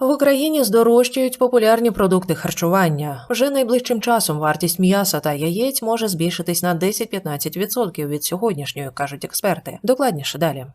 В Україні здорожчають популярні продукти харчування. Вже найближчим часом вартість м'яса та яєць може збільшитись на 10-15% від сьогоднішньої, кажуть експерти. Докладніше далі.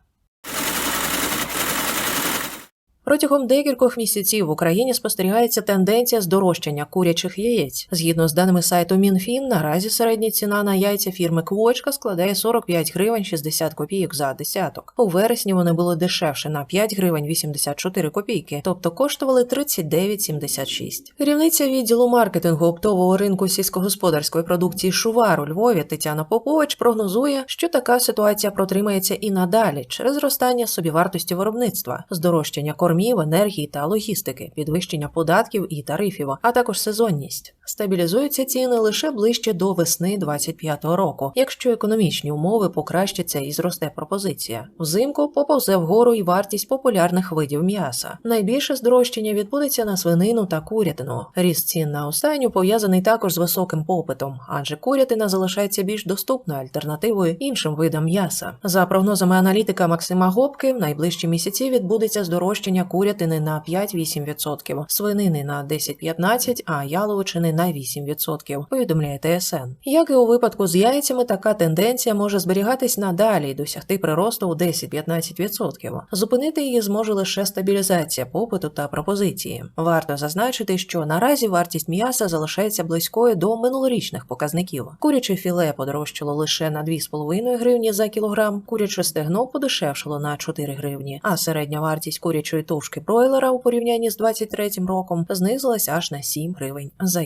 Протягом декількох місяців в Україні спостерігається тенденція здорожчання курячих яєць. Згідно з даними сайту Мінфін, наразі середня ціна на яйця фірми Квочка складає 45 гривень 60 копійок за десяток. У вересні вони були дешевше на 5 гривень 84 копійки, тобто коштували 39,76. Керівниця відділу маркетингу оптового ринку сільськогосподарської продукції Шувар у Львові Тетяна Попович прогнозує, що така ситуація протримається і надалі через зростання собівартості виробництва, здорожчання кормів, енергії та логістики, підвищення податків і тарифів, а також сезонність. Стабілізуються ціни лише ближче до весни 25-го року, якщо економічні умови покращаться і зросте пропозиція. Взимку поповзе вгору і вартість популярних видів м'яса. Найбільше здорожчання відбудеться на свинину та курятину. Ріст цін на останню пов'язаний також з високим попитом, адже курятина залишається більш доступною альтернативою іншим видам м'яса. За прогнозами аналітика Максима Гопки, в найближчі місяці відбудеться здорожчання курятини на 5-8%, свинини на 10-15%, а яловичини на 8%, повідомляє ТСН. Як і у випадку з яйцями, така тенденція може зберігатись надалі і досягти приросту у 10-15%. Зупинити її зможе лише стабілізація попиту та пропозиції. Варто зазначити, що наразі вартість м'яса залишається близькою до минулорічних показників. Куряче філе подорожчало лише на 2,5 гривні за кілограм, куряче стегно подешевшало на 4 гривні, а середня вартість курячої тушки бройлера у порівнянні з 23 роком знизилась аж на 7 гривень за